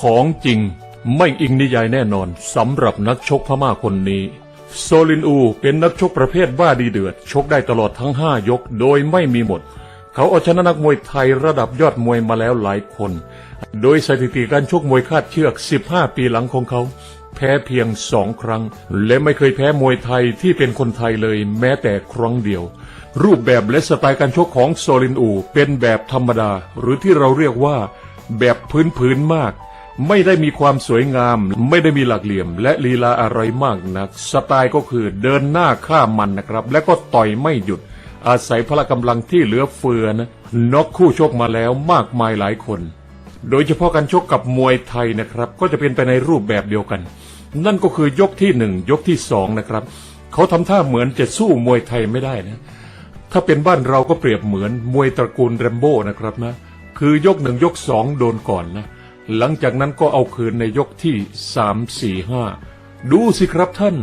ของจริงไม่อิงนิยายแน่นอนสำหรับนักชกพม่าคนนี้ โซลินอูเป็นนักชกประเภทบ้าดีเดือด ชกได้ตลอดทั้ง 5 ยกโดยไม่มีหมด เขาเอาชนะนักมวยไทยระดับยอดมวยมาแล้วหลายคน โดยสถิติการชกมวยคาดเชือก 15 ปีหลังของเขา แพ้เพียงสองครั้ง และไม่เคยแพ้มวยไทยที่เป็นคนไทยเลยแม้แต่ครั้งเดียว รูปแบบและสไตล์การชกของโซลินอู เป็นแบบธรรมดา หรือที่เราเรียกว่า แบบพื้นพื้นๆมาก ไม่ได้มีความสวยงาม ไม่ได้มีหลักเหลี่ยม และลีลาอะไรมากนัก สไตล์ก็คือเดินหน้าข้ามมันนะครับ และก็ต่อยไม่หยุด อาศัยพละกำลังที่เหลือเฟือนะน็อกคู่ชกมาแล้วมากมายหลายคน โดยเฉพาะการชกกับมวยไทยนะครับ ก็จะเป็นไปในรูปแบบเดียวกัน นั่นก็คือยกที่หนึ่งยกที่สองนะครับ เขาทำท่าเหมือนจะสู้มวยไทยไม่ได้นะถ้าเป็นบ้านเราก็เปรียบเหมือนมวยตระกูลแรมโบ้นะครับนะคือยกหนึ่งยกสองโดนก่อนนะ หลังจากนั้นก็เอาคืนในยกที่สามสี่ห้าดูสิครับท่าน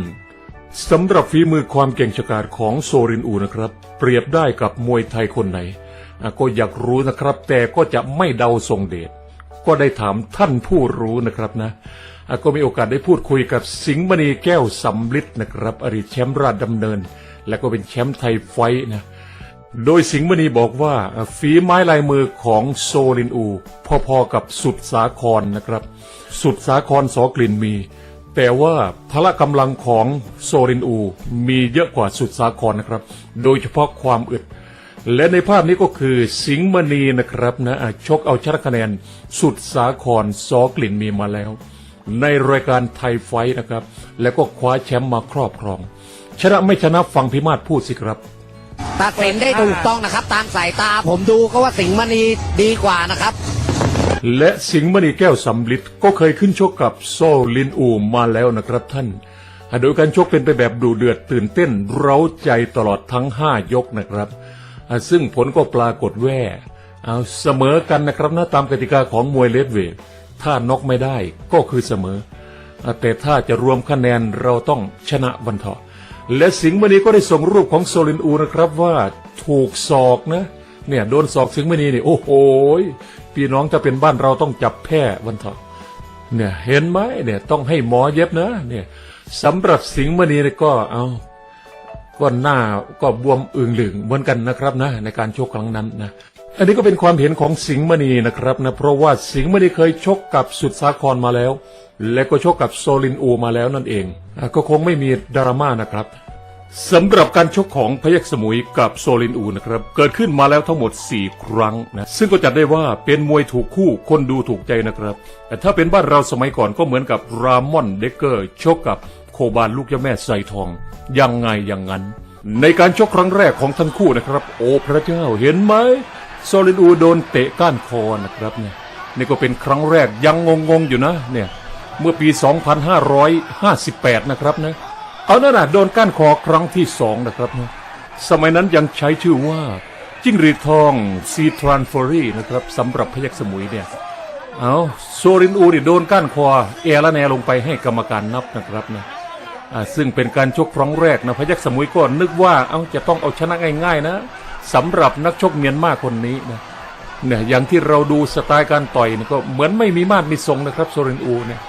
สำหรับฝีมือความเก่งฉกาจของโซรินอูนะครับ เปรียบได้กับมวยไทยคนไหนก็อยากรู้นะครับ แต่ก็จะไม่เดาทรงเดชก็ได้ถามท่านผู้รู้นะครับนะก็มีโอกาสได้พูดคุยกับสิงห์มณีแก้วสำลิดนะครับ อดีตแชมป์ราชดำเนิน และก็เป็นแชมป์ไทยไฟท์นะ โดยสิงห์มณีบอกว่าฝีไม้ลายมือของโซลินอู พอๆกับสุดสาครนะครับ สุดสาครสอกลิ่นมี แต่ว่าพละกำลังของโซลินอู มีเยอะกว่าสุดสาครนะครับ โดยเฉพาะความอึด และในภาพนี้ก็คือสิงห์มณีนะครับนะชกเอาชนะคะแนนสุดสาครสอกลิ่นมีมาแล้ว ในรายการไทยไฟนะครับ แล้วก็คว้าแชมป์มาครอบครอง ชนะไม่ชนะฟังพิมาศพูดสิครับ ตัดสินได้ถูกต้องนะครับ ตามสายตาผมดูก็ว่าสิงห์มณีดีกว่านะครับ และสิงห์มณีแก้วสำลิดก็เคยขึ้นชกกับโซลินอูมาแล้วนะครับท่านโดยการชกเป็นไปแบบดูเดือดตื่นเต้น เร้าใจตลอดทั้ง 5 ยกนะครับ ซึ่งผลก็ปรากฏแว่เอาเสมอกันนะครับนะตามกติกาของมวยเลดเวทถ้าน็อกไม่ได้ก็คือเสมอ แต่ถ้าจะรวมคะแนนเราต้องชนะวันเถาะ และสิงห์มณีก็ได้ส่งรูปของโซลินอูนะครับว่าถูกศอกนะ เนี่ยโดนศอกสิงห์มณีนี่โอ้โหยพี่น้องจะเป็นบ้านเราต้องจับแพร่วันเถาะเนี่ยเห็นไหมเนี่ยต้องให้หมอเย็บนะเนี่ยสำหรับสิงห์มณีนี่ก็เอาก็หน้าก็บวมอึงหลึงเหมือนกันนะครับนะในการโชกครั้งนั้นนะ อันนี้ก็เป็นความเห็นของสิงห์มณีนะครับนะเพราะว่าสิงห์มณีเคยชกกับสุดสาครมาแล้ว และก็ชกกับโซลินอูมาแล้วนั่นเองอก็คงไม่มีดราม่านะครับสำหรับการชกของพยัคฆ์สมุยกับโซลินอูนะครับเกิดขึ้นมาแล้วทั้งหมด 4 ครั้งนะซึ่งก็จัดได้ว่าเป็นมวยถูกคู่คนดูถูกใจนะครับ แต่ถ้าเป็นบ้านเราสมัยก่อนก็เหมือนกับรามอนเดกเกอร์ชกกับโคบานลูกเจ้าแม่ใส่ทองยังไงอย่างนั้น ในการชกครั้งแรกของทั้งคู่นะครับ โอ้พระเจ้าเห็นไหม โซลินอูโดนเตะก้านคอนะครับเนี่ยนี่ก็เป็นครั้งแรกยังงงๆอยู่นะเนี่ยเมื่อปี 2558 นะครับนะเอานั่นน่ะโดนก้านคอครั้งที่สองนะครับนะสมัยนั้นยังใช้ชื่อว่าจิ้งหรีดทองซีทรานฟอรีนะครับสำหรับพยักสมุยเนี่ยเอาโซรินอูนี่โดนก้านคอเอละแนลงไปให้กรรมการนับนะครับนะซึ่งเป็นการชกครั้งแรกนะพยักสมุยก็นึกว่าเอาจะต้องเอาชนะง่ายๆนะ สำหรับนักชกเมียนมาคนนี้นะเนี่ยอย่างที่เราดูสไตล์การต่อยนี่ก็เหมือนไม่มีมาดมีทรงนะครับโซรินอูเนี่ย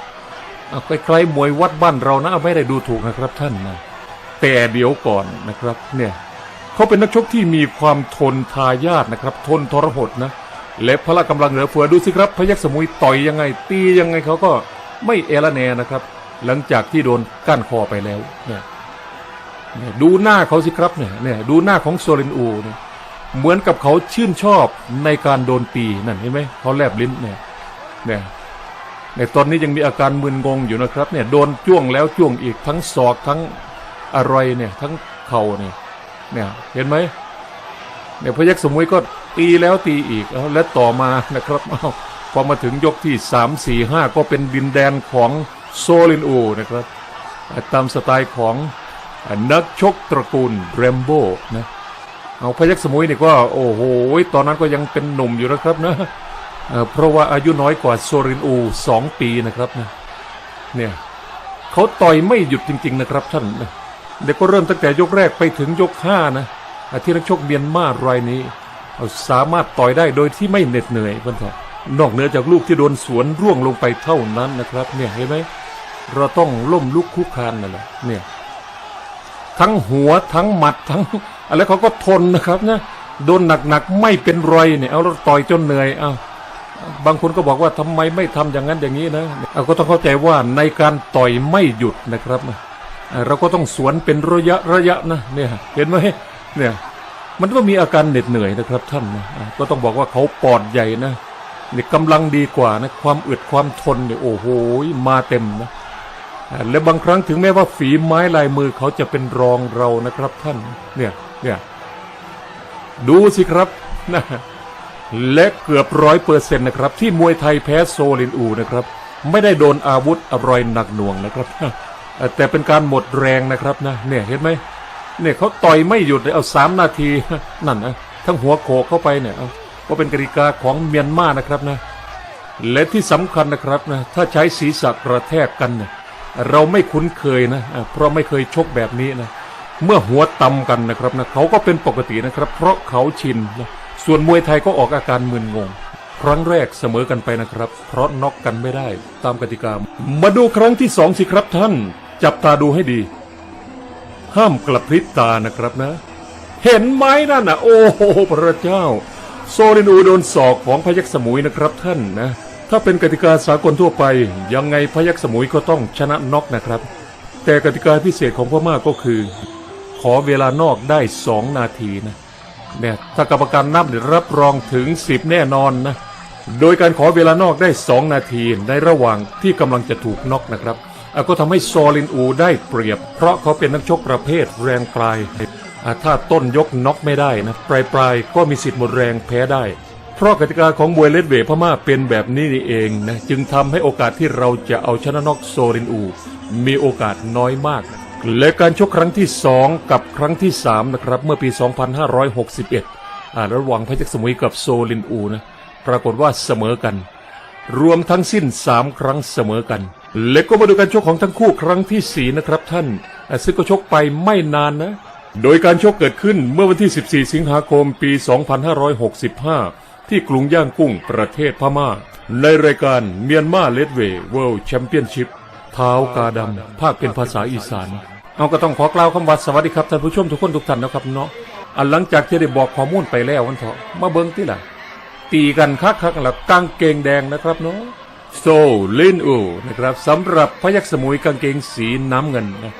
เอาใกล้ๆมวยวัดบ้านเรานะไม่ได้ดูถูกนะครับท่านนะแต่เดี๋ยวก่อนนะครับเนี่ยเขาเป็นนักชกที่มีความทนทายาทนะครับ ทนทรหดนะและพละกำลังเหลือเฟือดูสิครับพยักสมุยต่อยยังไง ตียังไงเขาก็ไม่เอละแนนะครับ หลังจากที่โดนก้านคอไปแล้วเนี่ยเนี่ยดูหน้าเขาสิครับเนี่ยเนี่ยดูหน้าของโซลินอูเนี่ย เหมือนกับเขาชื่นชอบในการโดนตีนั่นเห็นไหมเขาแลบลิ้นเนี่ยเนี่ยในตอนนี้ยังมีอาการมึนงงอยู่นะครับเนี่ยโดนจ้วงแล้วจ้วงอีกทั้งศอกทั้งอะไรเนี่ยทั้งเข่าเนี่ยเนี่ยเห็นไหมเนี่ยพยักสมุยก็ตีแล้วตีอีกและต่อมานะครับเอาพอมาถึงยกที่สามสี่ห้าก็เป็นดินแดนของโซลินอูนะครับตามสไตล์ของนักชกตระกูลแรมโบ้นะ เอาพยักสมุยนี่ก็โอ้โหตอนนั้นก็ยังเป็นหนุ่มอยู่นะครับนะเเพราะว่าอายุน้อยกว่าโซรินอูสองปีนะครับนะเนี่ยเขาต่อยไม่หยุดจริง ๆ นะครับท่านเด็กก็เริ่มตั้งแต่ยกแรกไปถึงยกห้านะอะที่นักชกเมียนมารายนี้าสามารถต่อยได้โดยที่ไม่เหน็ดเหนื่อยเพื่อนเถอะนอกเหนือจากลูกที่โดนสวนร่วงลงไปเท่านั้นนะครับ เนี่ยเห็นไหมเราต้องล่มลุกคุกคานนั่นแหละเนี่ย ทั้งหัวทั้งหมัดทั้ง อะไรเขาก็ทนนะครับนะโดนหนักๆไม่เป็นรอยเนี่ยเอาเราต่อยจนเหนื่อยเอาบางคนก็บอกว่าทำไมไม่ทำอย่างนั้นอย่างนี้นะเอาก็ต้องเข้าใจว่าในการต่อยไม่หยุดนะครับเราก็ต้องสวนเป็นระยะระยะนะเนี่ยเห็นไหมเนี่ยมันก็มีอาการเหน็ดเหนื่อยนะครับท่านนะก็ต้องบอกว่าเขาปอดใหญ่นะเนี่ยกำลังดีกว่านะความอึดความทนเนี่ยโอ้โหมาเต็มนะและบางครั้งถึงแม้ว่าฝีไม้ลายมือเขาจะเป็นรองเรานะครับท่านเนี่ย เนี่ยดูสิครับนะและเกือบร้อยเปอร์เซ็นต์นะครับ ที่มวยไทยแพ้โซลินอูนะครับ ไม่ได้โดนอาวุธอร่อยหนักหน่วงนะครับแต่เป็นการหมดแรงนะครับนะเนี่ยเห็นไหมเนี่ยเขาต่อยไม่หยุดเลยเอาสามนาทีนั่นนะทั้งหัวโขกเข้าไปเนี่ยเอาก็เป็นกติกาของเมียนมานะครับนะ และที่สำคัญนะครับนะถ้าใช้ศีรษะกระแทกกันเนี่ยเราไม่คุ้นเคยนะอะเพราะไม่เคยชกแบบนี้นะ เมื่อหัวต่ำกันนะครับนะเขาก็เป็นปกตินะครับ เพราะเขาชินนะส่วนมวยไทยก็ออกอาการมึนงง ครั้งแรกเสมอกันไปนะครับ เพราะน็อกกันไม่ได้ ตามกติกา มาดูครั้งที่สองสิครับท่าน จับตาดูให้ดี ห้ามกระพริบตานะครับนะ เห็นไหมนั่นนะโอ้โหพระเจ้า โซลินูโดนศอกของพยักสมุยนะครับท่านนะ ถ้าเป็นกติกาสากลทั่วไป ยังไงพยักสมุยก็ต้องชนะน็อกนะครับ แต่กติกาพิเศษของพม่าก็คือ ขอเวลานอกได้สองนาทีนะเนี่ยถ้ากรรมการนับรับรองถึงสิบแน่นอนนะโดยการขอเวลานอกได้สองนาทีในระหว่างที่กำลังจะถูกน็อกนะครับก็ทำให้โซลินอูได้เปรียบ เพราะเขาเป็นนักชกประเภทแรงปลายอะถ้าต้นยกน็อกไม่ได้นะปลายปลายๆก็มีสิทธิ์หมดแรงแพ้ได้ เพราะกติกาของมวยเลดเวทพม่าเป็นแบบนี้นี่เองนะจึงทำให้โอกาสที่เราจะเอาชนะน็อกโซลินอู มีโอกาสน้อยมาก และการชกครั้งที่สองกับครั้งที่สามนะครับ เมื่อปี 2561 อ่าระหว่างพยัคฆ์สมุยกับโซลินอูนะปรากฏว่าเสมอกัน รวมทั้งสิ้น 3 ครั้งเสมอกัน และก็มาดูการชกของทั้งคู่ครั้งที่ 4 นะครับท่านซึ่งก็ชกไปไม่นานนะ โดยการชกเกิดขึ้นเมื่อวันที่ 14 สิงหาคมปี 2565 ที่กรุงย่างกุ้งประเทศพม่า ในรายการเมียนมาเลดเวย์เวิลด์แชมเปี้ยนชิพ ท้ากาดำภาคเป็นภาษาอีสานเอาก็ต้องขอกล่าวคำว่าสวัสดีครับท่านผู้ชมทุกคนทุกท่านนะครับเนาะอันหลังจากที่ได้บอกข้อมูลไปแล้ววันเถอะมาเบิ้งที่ล่ะตีกันคักคักๆแล้วกางเกงแดงนะครับเนาะโซลินอูนะครับสำหรับพยักสมุยกางเกงสีน้ำเงินนะ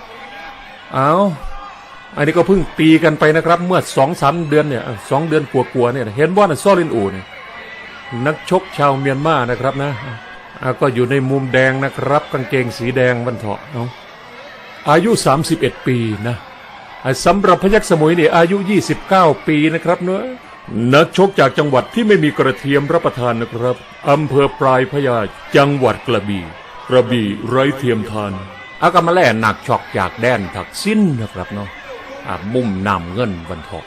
เอาอันนี้ก็เพิ่งตีกันไปนะครับ เมื่อสองสามเดือนเนี่ยสองเดือนกลัวๆเนี่ยเห็นว่านะโซลินอูเนี่ยนักชกชาวเมียนมานะครับนะ ก็อยู่ในมุมแดงนะครับ กางเกงสีแดงวันเถาะเอาะอายุ 31 ปีนะสำหรับพยักสมุยเนี่ยอายุ 29 ปีนะครับเนอะนักชกจากจังหวัดที่ไม่มีกระเทียมรับประทานนะครับอำเภอปลายพญาจังหวัดกระบี่ กระบี่ไร้เทียมทานอากามาแล่หนักชอกจากแดนถักสิ้นนะครับเนาะมุมนำเงินบรรทอก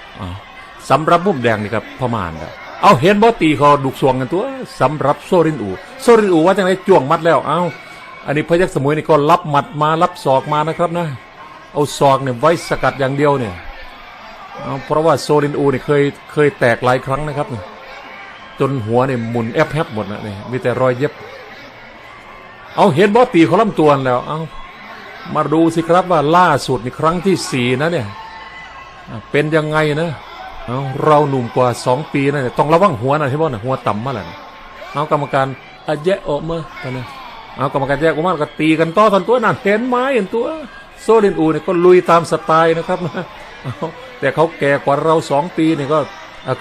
สำหรับมุมแดงนี่ครับพม่านนะ เอาเห็นบอตีคอดุกสวงกันตัวสำหรับโซรินอูโซรินอูว่าจังไรจ้วงมัดแล้วเอาอันนี้พยักสมุยนี่ก็รับหมัดมารับศอกมานะครับนะ เอาศอกเนี่ยไว้สกัดอย่างเดียวเนี่ยเเพราะว่าโซลินอูเนี่ยเคยเคยแตกหลายครั้งนะครับ จนหัวเนี่ยหมุนแอบแฮบหมดนะเนี่ยมีแต่รอยเย็บ เอาเห็นบอสตีเขาลำตัวแล้ว เอามาดูสิครับว่าล่าสุดในครั้งที่สี่นะเนี่ย เป็นยังไงนะ เอาเราหนุ่มกว่าสองปีนะเนี่ยต้องระวังหัวนะที่บอสนะหัวต่ำมาแล้วนะเอากรรมการอะแยะออกมาตอนนี้เอากรรมการแยกออกมาก็ตีกันต่อทันตัวนั่นเห็นไหมเห็นตัว โซลินอูเนี่ยก็ลุยตามสไตล์นะครับนะแต่เขาแก่กว่าเราสองปีเนี่ยก็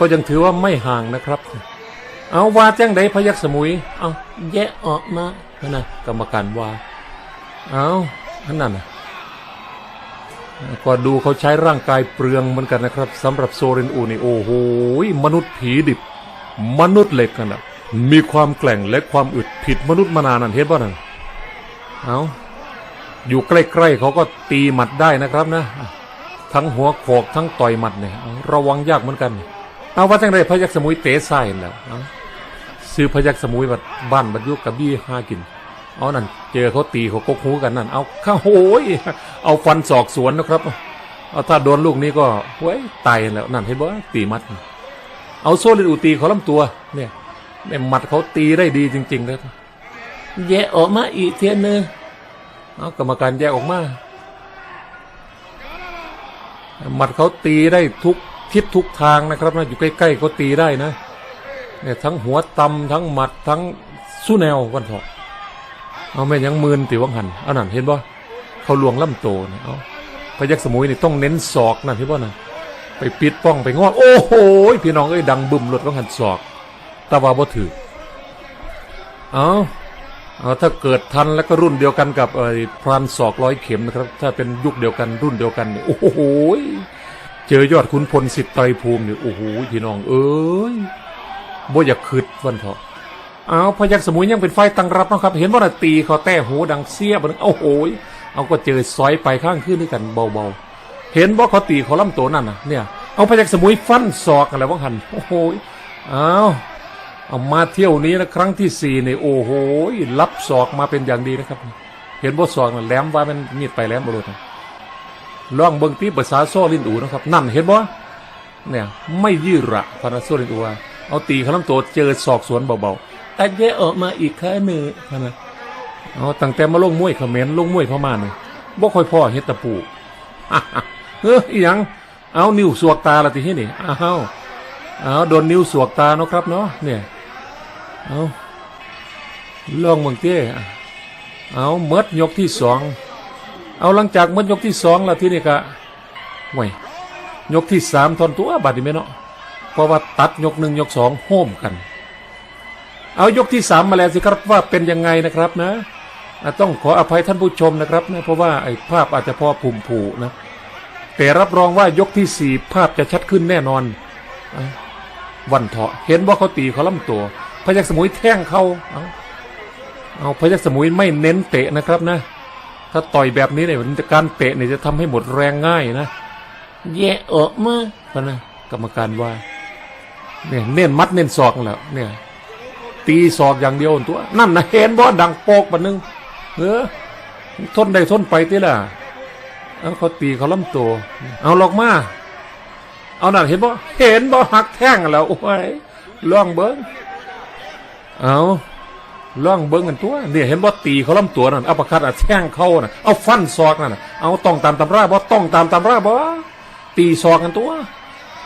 ก็ยังถือว่าไม่ห่างนะครับ เอาว่าแจ้งใดพยักสมุย เอาแยะออกมานั่นนะกรรมการว่าเอาอันนั้นนะ ก็ดูเขาใช้ร่างกายเปลืองเหมือนกันนะครับสำหรับโซเรนอูนี่โอ้โหมนุษย์ผีดิบ มนุษย์เหล็กกันนะมีความแกร่งและความอึดผิดมนุษย์มานานนั่นเห็นป่ะนั่นเอาอยู่ใกล้ๆเขาก็ตีหมัดได้นะครับนะ ทั้งหัวโขกทั้งต่อยหมัดเนี่ยระวังยากเหมือนกันเอาว่าจังไรพยักสมุยเตะใส่แล้วซื้อพยักสมุยบัดบ้านบัดยุกกระบี้ห้ากิน เอานั่นเจอเขาตีเขากกหูกันนั่นเอาข้าโหย เอาฟันศอกสวนนะครับเอาถ้าโดนลูกนี้ก็เว้ยตายแล้วนั่นเห็นบ่ตีมัด เอาโซลินอูตีเขาลำตัว เนี่ยในหมัดเขาตีได้ดีจริงๆเลยแยกออกมาอีกเทียนหนึงเอากรรมการแยกออกมาหมัดเขาตีได้ทุกทิศทุกทางนะครับนะอยู่ใกล้ๆเขาตีได้นะเนี่ยทั้งหัวตำทั้งหมัดทั้งสู้แนววันเถอะเอาแม่นยังมืนติวังหันเอานั่นเห็นบ่ เขาลวงล่ำโตนะเอาพยักสมุยนี่ต้องเน้นศอกนะเห็นบ่นะไปปิดป้องไปงอดโอ้โหพี่น้องเอ้ยดังบึมหลดวังหันศอกตาว่าบ่ถือเอาเอาถ้าเกิดทันแล้วก็รุ่นเดียวกันกับไอ้พรานศอกร้อยเข็มนะครับ ถ้าเป็นยุคเดียวกันรุ่นเดียวกันเนี่ยโอ้โหเจอยอดขุนพลสิทธิ์ไตรภูมิเนี่ยโอ้โหพี่น้องเอ้ยบ่อยากคืดวันเถอะเอาพยักสมุยยังเป็นไฟตั้งรับนะครับ เห็นว่าตีเขาแต้หูดังเสียบนโอ้โห เอาก็เจอซอยไปข้างขึ้นด้วยกันเบาๆ เห็นว่าเขาตีเขาลำตัวนั่นน่ะเนี่ย เอาพยักสมุยฟันศอกอะไรว่างหันโอ้โหเอาเอามาเที่ยวนี้นะครั้งที่สี่เนี่ยโอ้โหรับศอกมาเป็นอย่างดีนะครับ เห็นว่าศอกน่ะแหลมว่ามันมีดไปแหลมบรุษนะลองเบิ่งที่ภาษาโซลินอูนะครับ นั่นเห็นบ่เนี่ยไม่ยืดระพานาโซลินอูว่าเอาตีเขาลำตัวเจอศอกสวนเบาๆแต่แยกออกมาอีกแค่หนึ่งพะนะ เอาตั้งแต่มาลงมวยเขมรลงมวยพม่าเนี่ยบ่ค่อยพ่อเฮ็ดตะปูเฮ้ยยังเอานิ้วสวกตาละทีนี้นี่อ้าวเอาโดนนิ้วสวกตาเนาะครับเนาะเนี่ยเอาลองเบิ่งเต้เอาเมดยกที่สองเอาหลังจากเมันยกที่สองล้วที่นี่ก็ไว้ยยกที่สามทอนตัวบัดนี้ไหมเนาะเพราะว่าตัดยกหนึ่งยกสองโฮมกัน เอายกที่สามมาแล้วสิครับว่าเป็นยังไงนะครับนะต้องขออภัยท่านผู้ชมนะครับนะเพราะว่าไอ้ภาพอาจจะพอผุ่มผูนะแต่รับรองว่ายกที่สี่ภาพจะชัดขึ้นแน่นอนอวันเถาะเห็นว่าเขาตีเขาล้ำตัว พยักสมุยแท่งเขาเอาเอาพยักสมุยไม่เน้นเตะนะครับนะ ถ้าต่อยแบบนี้เนี่ยการเตะเนี่ยจะทำให้หมดแรงง่ายนะแย่เออมาพะนะกรรมการว่าเนี่ยเน้นมัดเน้นศอกแล้วเนี่ย ตีศอกอย่างเดียวตัว นั่นนะเห็นบ่ดังโปกปะนึงเออทนได้ทนไปทีละเอาเขาตีเขาล้ำตัว เอาลอกมา เอาหนั่นเห็นบ่เห็นบ่หักแท่งแล้วโอ้ยล่องเบิ้งเอาล่องเบิ้งกันตัวเนี่ยเห็นว่าตีเขาล้ำตัวนั่นเอาประคัดอะแท่งเข้าน่ะเอาฟันศอกนั่นน่ะเอาต้องตามตำราบ่ต้องตามตำราบ่ตีศอกกันตัว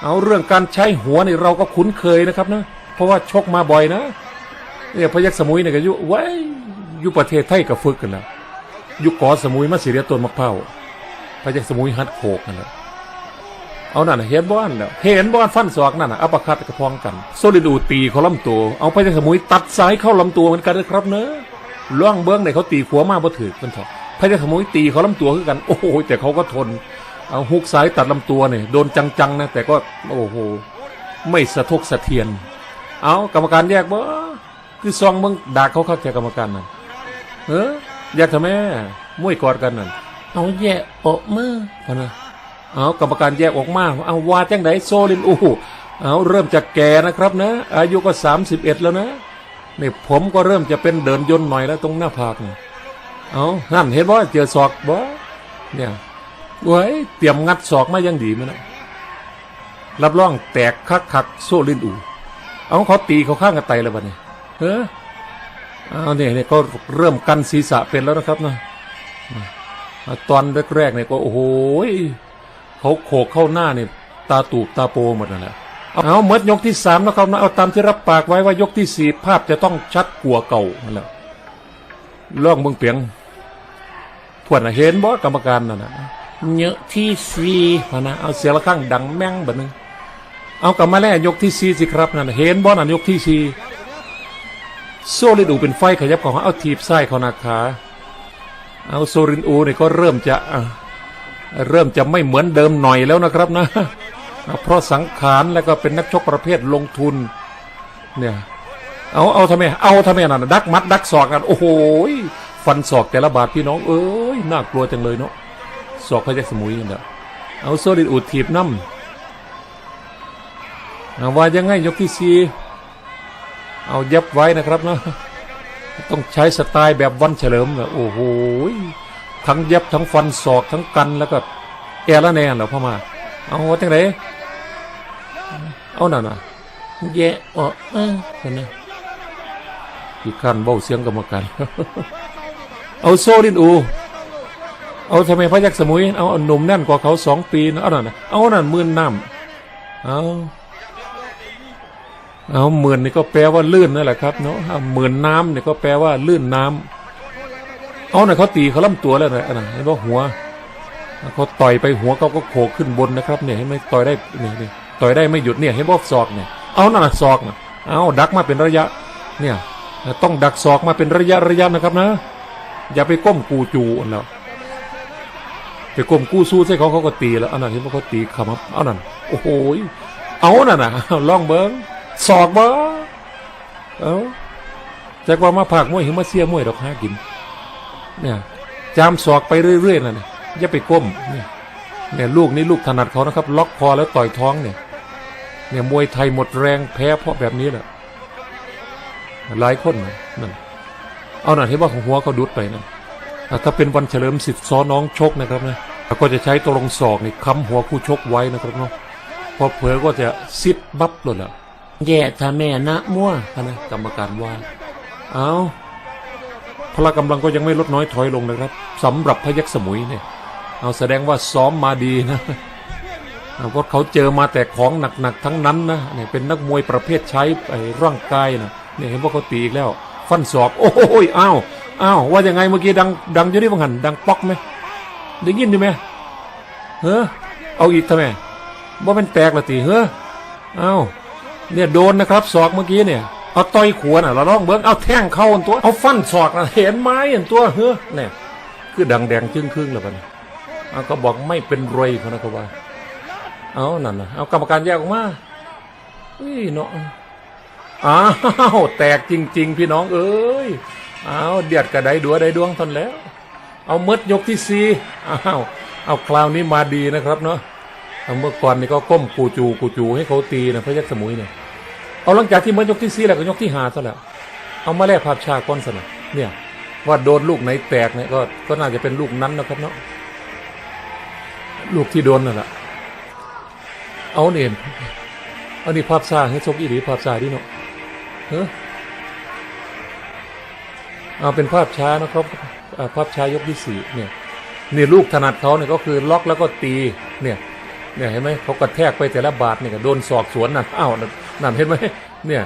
เอาเรื่องการใช้หัวนี่เราก็คุ้นเคยนะครับนะเพราะว่าชกมาบ่อยนะ เนี่ยพยักสมุยเนี่ยก็อยู่ไว้ยอยู่ประเทศไทยก็ฝึกกันแล้วอยู่กอสมุยมาสิเรียต้นมะพร้าวพยักสมุยฮัดโขกนั่นแหละเอานั่นน่ะเห็นบ้านแล้วเห็นบ้านฟันศอกนั่นนะอาปคัดกระพองกันโซลิดูตีเขาลำตัวเอาพยักสมุยตัดสายเข้าลำตัวเหมือนกันนะครับเนอะล่องเบิ้องเนี่ยเขาตีขัวมาบ่ถือกันเถอะพยักสมุยตีเขาลำตัวคือกัน โอ้โหแต่เขาก็ทนเอาฮุกซ้ายตัดลำตัวเนี่ยโดนจังๆนะแต่ก็โอ้โหไม่สะทกสะเทียน เอากรรมการแยกบ่ คือซองมึงด่าเขาเข้าใจกรรมการนั่นเออแยกทำไมมวยกอดกันนั่นเอาแยกออกมาพะนะเอากรรมการแยกออกมาเอาว่าจังไดโซลินอู้เอาเริ่มจากแก่นะครับนะ อายุก็สามสิบเอ็ดแล้วนะนี่ผมก็เริ่มจะเป็นเดินยนต์หน่อยแล้วตรงหน้าผากนี่เอานั่นเห็นบ่เจอศอกบ่เนี่ยเว้ยเตรียมงัดศอกมายังดีมั้ยนะรับรองแตกคักคักโซลินอู เอาเขาตีเขาข้างกันไตแล้วบัดนี้ เฮ้อเอาเนี่ยเนี่ยก็เริ่มกันศีรษะเป็นแล้วนะครับนะอ่าตอนแรกๆเนี่ยก็โอ้โหยเขาโขกเข้าหน้าเนี่ยตาตูบตาโปหมดนั่นแหละเอาเอาเมดยกที่สามนะครับนะเอาตามที่รับปากไว้ว่ายกที่สี่ภาพจะต้องชัดกว่าเก่านั่นแหละล่องเบืองเปียงทวนน่ะเห็นบ่กรรมการนั่นนะเยอะที่สี่พะนะเอาเสียงละข้างดังแม่งแบบนึงเอากลับมาแล้วยกที่สี่สิครับนั่นเห็นบอลนั่นยกที่สี่ โซลินอูเป็นไฟขยับของเอาทีบไส้เขานาขาเอาโซลินอูเนี่ยก็เริ่มจะเริ่มจะไม่เหมือนเดิมหน่อยแล้วนะครับนะ เพราะสังขารแล้วก็เป็นนักชกประเภทลงทุน เนี่ยเอาเอาทำไมเอาทำไมนั่นน่ะดักมัดดักศอกกันโอ้โหฟันศอกแต่ละบาทพี่น้องเอ้ยน่ากลัวจังเลยเนาะศอกพยักสมุยเนี่แหละเอาโซลิดอูดถีบน้ำเอาว่ายังไงยกที่สี่ เอาเย็บไว้นะครับเนาะต้องใช้สไตล์แบบวันเฉลิมนะโอ้โหทั้งเย็บทั้งฟันศอกทั้งกันแล้วก็แอร์ละแนนเหรอพ่อมาเอาว่าจังไหนเอาหน่ะนะแย่ออกเออคนนะอีกขั้นเบ้าเสียงกรรมการเอาโซลินอู เอาทำไมพระยักษ์สมุยเอาหนุ่มแน่นกว่าเขาสองปีนะเอาหน่ะเอานั่นหมื่นน้ำเอา เอาหมื่นนี่ก็แปลว่าลื่นนั่นแหละครับเนาะเหมื่นน้ำเนี่ยก็แปลว่าลื่นน้ำเอาหน่ะเขาตีเขาล่ำตัวแล้วนะอันะเห็นว่าหัวเขาต่อยไปหัวเขาก็โขกขึ้นบนนะครับ เนี่ยเห็นไหมต่อยได้นี่นี่ต่อยได้ไม่หยุดเนี่ยเห็นบอกศอกเนี่ยเอานั่นน่ะศอกนะเอาดักมาเป็นระยะ เนี่ยต้องดักศอกมาเป็นระยะระยะนะครับนะ อย่าไปก้มกูจูอันแล้วไปก้มกู้สู้ใส่เขาเขาก็ตีแล้วอันนั้นเห็นว่าเขาตีขมับเอานั่นโอ้โหเอานั่นนะลองเบิ้ง ศอกบ่เอ้าจากว่ามาผากมวยเห็นมาเสียมวยดอกหากิน เนี่ยจามศอกไปเรื่อยๆนั่นน่ะอย่าไปก้มเนี่ยเนี่ยลูกนี่ลูกถนัดเขานะครับ ล็อกคอแล้วต่อยท้องเนี่ยเนี่ยมวยไทยหมดแรงแพ้เพราะแบบนี้แหละหลายคนน,นั่นเอาหน่ะเห็นว่าของหัวเขาดุดไปนะถ้าเป็นวันเฉลิมสิทธิ์ซ้อน้องชกนะครับนะก็จะใช้ตัวลงศอกนี่ค้ำหัวคู่ชกไว้นะครับเนาะพอเผลอก็จะซิดบับเลยล่ะ แย่ถ้าแม่นะมั่วนะกรรมการว่า เอาพละกำลังก็ยังไม่ลดน้อยถอยลงนะครับสำหรับพยักสมุยเนี่ย เอาแสดงว่าซ้อมมาดีนะเพราะเขาเจอมาแต่ของหนักๆทั้งนั้นนะเนี่ยเป็นนักมวยประเภทใช้ไอ้ร่างกายนะเนี่ยเห็นว่าเขาตีอีกแล้ว ฟันศอก โอ้ยอ้าวอ้าวว่ายังไงเมื่อกี้ดังดังอยู่นี่บังหันดังป๊อกไหมได้ยินอยู่ไหมเฮ้อเอาอีกทำไมว่าเป็นแตกละตีเฮ้ออ้าว เนี่ยโดนนะครับศอกเมื่อกี้เนี่ยเอาต่อยขวนอะเราลองเบิ้งเอาแท่งเข้าอันตัวเอาฟันศอกนะเห็นไหมอันตัวเฮ้อเนี่ย คือดังแดงจึ้งครึ่งแล้วกันเอาก็บอกไม่เป็นไรเขานะเขาว่า เอานั่นนะเอากรรมการแยกออกมาอุ้ยเนาะอ้าวแตกจริง ๆ พี่น้องเอ้ยเอาเดียดกระไดดัวไดดวงทนแล้ว เอาเมดยกที่สี่อ้าวเอาคราวนี้มาดีนะครับเนาะเอาเมื่อก่อนนี่ก็ก้มกูจูกูจูให้เขาตีนะพระยักษ์สมุยเนี่ย เอาหลังจากที่มดยกที่สี่แล้วก็ยกที่ห้าซะแล้วเอามาแลกภาพชาก้อนสนะเนี่ย ว่าโดนลูกไหนแตกเนี่ยก็ก็น่าจะเป็นลูกนั้นนะครับเนาะลูกที่โดนนั่นแหละเอาเนนอานี่ภาพซาให้ชกอีหลีภาพซาดิเนาะเฮ้อเอาเป็นภาพช้านะครับภาพช้ายกที่สี่เนี่ยนี่ลูกถนัดเขาเนี่ยก็คือล็อกแล้วก็ตีเนี่ย เนี่ยเห็นไหมเขากระแทกไปแต่ละบาทเนี่ยก็โดนศอกสวนนั่นอ้าวนั่นเห็นไหมเนี่ย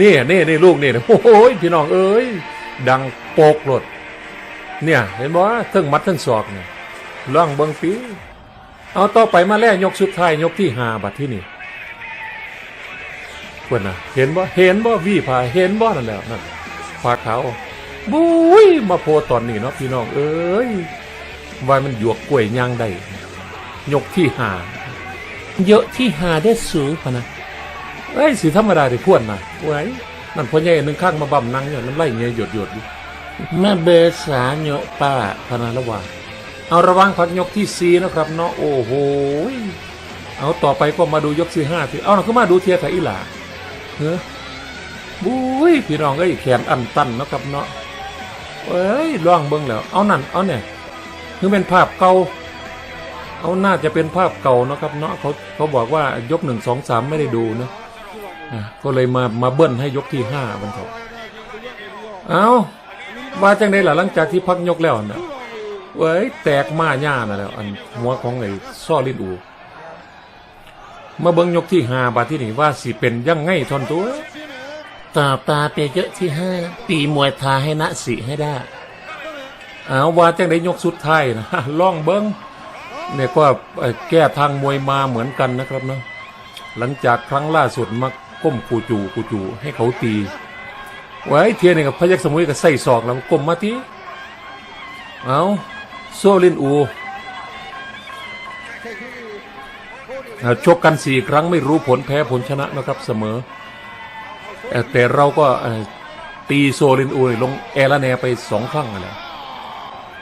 นี่นี่นี่ลูกนี่โอ้โหพี่น้องเอ้ยดังโปกหลดเนี่ย เห็นบ่ว่าทั้งมัดเทั้งศอกเนี่ยล่องเบิงปีเอาต่อไปมาแล่ยกสุดท้ายยกที่หาบัดที่นี่ควรนะเห็นบ่เห็นบ่วี่ผาเห็นบ่นั่นแหล้วนั่นผาเขาบุ้ยมาโพตอนนี้เนาะพี่น้องเอ้ยว่ามันหยวกกล้วยย่างได้ ยกที่หาเยอะที่หาได้สูงพนะเอ้ยสิธรรมดาที่พวนนะไว้นั่นพ่อใหญ่หนึ่งข้างมาบ่ำนั่งเนี่ยน้ำไหลเงยหยดหยดอยู่แม่เบสาเนาะป้าพนะระว่างเอาระวังพักยกที่สี่นะครับเนาะโอ้โหเอาต่อไปก็มาดูยกที่ห้าที่เอาหน่ะก็มาดูเทียไทยอีหล่าเฮ้อบุ้ยพี่น้องก็แขนอันตันนะครับเนาะเอ้ยล่องเบิ้งแล้ว เอานั่นเอาเนี่ยคือเป็นภาพเก่า เอาน่าจะเป็นภาพเก่าเนาะครับเนาะเขาเขาบอกว่ายกหนึ่งสองสามไม่ได้ดูนะอะก็เลยมามาเบิ้ลให้ยกที่ห้าบรรทบเอาว่าจังไดล่ะหลังจากที่พักยกแล้วนะเว้ยแตกมาหญ้าน่ะแหล้ว อันหัวของไอ้ซ้อลินอูมาเบิ่งยกที่หาบาทที่นี่ว่าสิเป็นยังไงทอนตัวตาตาเปยอะที่ห้าตีมวยทาให้นะสิให้ได้เอาว่าจังได้ยกสุดท้ายนะล่องเบิ้ง เนี่ยก็แก้ทางมวยมาเหมือนกันนะครับเนาะหลังจากครั้งล่าสุดมาก้มกูจูกูจูให้เขาตีไว้เทียนี่ยกับพยักสมุยก็ใส่ศอกแล้วก้มมาทีเอาโซลินอูชกกันสี่ครั้งไม่รู้ผลแพ้ผลชนะนะครับเสมอ แต่เราก็ตีโซลินอูลงแอร์ละแนไปสองครั้งแล้ว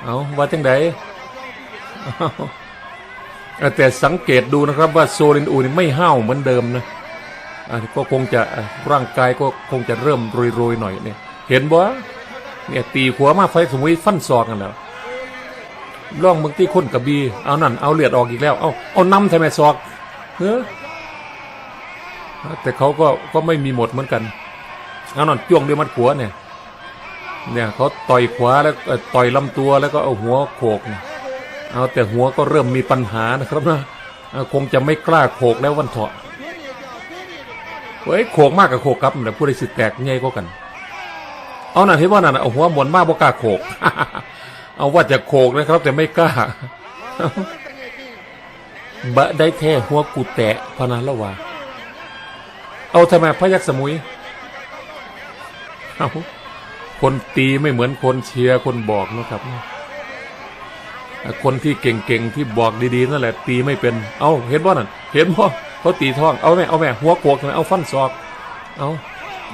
เอาว่าจังไดเอา แต่สังเกตดูนะครับว่าโซลินอูนี่ไม่ห้าวเหมือนเดิมนะก็คงจะร่างกายก็คงจะเริ่มโรยๆหน่อยเนี่ย เห็นบ่เนี่ยตีหัวมาไฟสมุยฟันศอกกันแล้วล่องมึงที่คนกระบีเอานั่นเอาเลือดออกอีกแล้ว เอาเอาน้ำทำไมซอกเฮ้อแต่เขาก็ก็ไม่มีหมดเหมือนกันเอานั่นจ้วงด้วยมัดขัวเนี่ยเนี่ยเขาต่อยขวาแล้วต่อยลำตัวแล้วก็เอาหัวโขกนะ เอาแต่หัวก็เริ่มมีปัญหานะครับนะคงจะไม่กล้าโขกแล้ววันเถาะเฮ้ยโขกมากกับโขกครับแต่ผู้ใดสิแตกง่ายก็กัน เอาหน่ะเห็นว่าน่ะเอาหัวหมวนมากบ่กล้าโขก เอาว่าจะโขกนะครับ แต่ไม่กล้าบะได้แท้หัวกูแตะพนันละว่าเอาทำไมพยักสมุยเอาคนตีไม่เหมือนคนเชียร์คนบอกนะครับ คนที่เก่งๆที่บอกดีๆนั่นแหละตีไม่เป็น เอาเห็นว่านั่นเห็นว่าเขาตีท้อง เอาแม่เอาแม่หัวโขกทำไมเอาฟันศอก เอา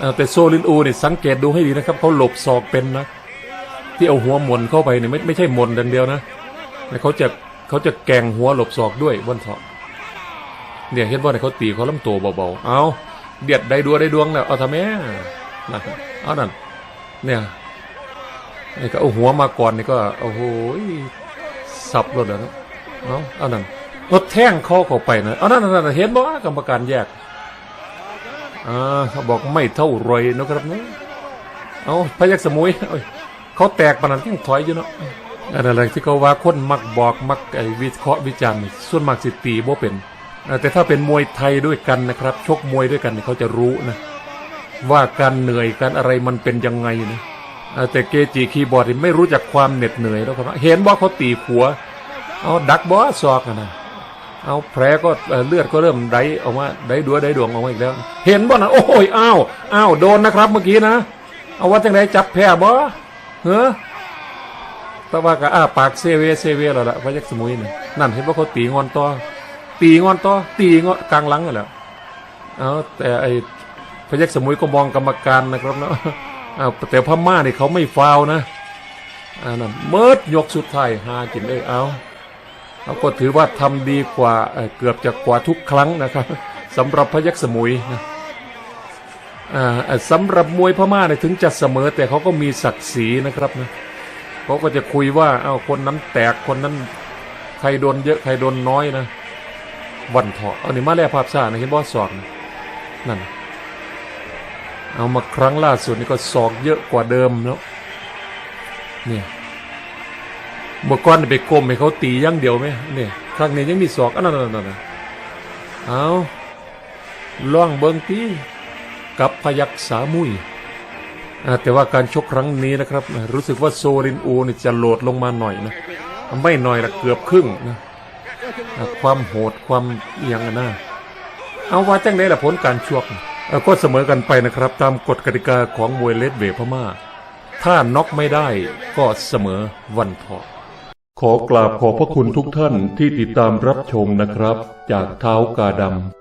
เอาแต่โซลินอูนี่สังเกตดูให้ดีนะครับเขาหลบศอกเป็นนะ ที่เอาหัวหมนเข้าไปเนี่ยไม่ไม่ใช่หมนดังเดียวนะแต่เขาจะเขาจะแกงหัวหลบศอกด้วยบนเถาะเนี่ยเห็นว่าเนี่ยเขาตีเขาล้ำตัวเบาๆ เอาเดียดได้ดวงได้ดวงแล้วเอาทำไมนะเอานั่นเนี่ยนี่ก็เอาหัวมาก่อนนี่ก็โอ้โห สับรถแล้วนเอาเอานั่นรถแท่งคอเข้าไปนะเอานั่นนั่นนั่นเห็นบ่กรรมการแยกอ่าเขาบอกไม่เท่าไรนะครับเนี่ยเอาพยักสมุยเขาแตกปานนั้นยังถอยอยู่เนาะอะไรที่เขาว่าคนมักบอกมักไอ้วิเคราะห์วิจารณ์ส่วนมากสิตีบ่เป็นแต่ถ้าเป็นมวยไทยด้วยกันนะครับ ชกมวยด้วยกันเขาจะรู้นะ ว่าการเหนื่อยการอะไรมันเป็นยังไงนะเอ่อ แต่เกจิคีย์บอร์ดไม่รู้จักความเหน็ดเหนื่อยแล้วครับเห็นว่าเขาตีหัว เอาดักบอสซอกนะเอาแผลก็เลือดก็เริ่มไหลออกมาไหลดัวไหลดวงออกมาอีกแล้ว เห็นบ่นะโอ้ยอ้าวอ้าวโดนนะครับเมื่อกี้นะเอาว่าจังไดจับแพ้บ่เฮ้อต่ว่าก็อ้าปากเซเวเซเวแล้วล่ะพระยักษ์สมุยนี่นั่นเห็นว่าเขาตีงอนต่อตีงอนต่อตีงอนกลางหลังกันแล้วเอาแต่ไอ้พยักสมุยก็มองกรรมการนะครับเนาะ อ้าวแต่พม่าเนี่ยเขาไม่ฟาวนะอ่านั่นเมิดยกสุดท้ายหากินเลยเอาเขาก็ถือว่าทำดีกว่าเกือบจะกว่าทุกครั้งนะครับสำหรับพยักสมุยนะอ่าเอ่อสำหรับมวยพม่าเนี่ยถึงจะเสมอแต่เขาก็มีศักดิ์ศรีนะครับนะเขาก็จะคุยว่าเอาคนนั้นแตกคนนั้นใครโดนเยอะใครโดนน้อยนะวันเถาะเอานี่มาแล่ภาพซ่านะเห็นบอสสอนนั่น เอามาครั้งล่าสุดนี่ก็ศอกเยอะกว่าเดิมเนาะเนี่ยเมื่อก่อนไปก้มให้เขาตียังเดียวไหมเนี่ยครั้งนี้ยังมีศอกอันนั้นนั่นนั่นเอาล่องเบิงตีกับพยักสามุยแต่ว่าการชกครั้งนี้นะครับ รู้สึกว่าโซลินอูนี่จะโหลดลงมาหน่อยนะไม่หน่อยละเกือบครึ่งนะความโหดความเอียงนะเอาว่าจังไดล่ะผลการชกเอ่ ก็เสมอกันไปนะครับ ตามกฎกติกาของมวยเลดเวพม่า ถ้าน็อกไม่ได้ก็เสมอวันทองขอกราบขอบพระคุณทุกท่านที่ติดตามรับชมนะครับ จากเท้ากาดำ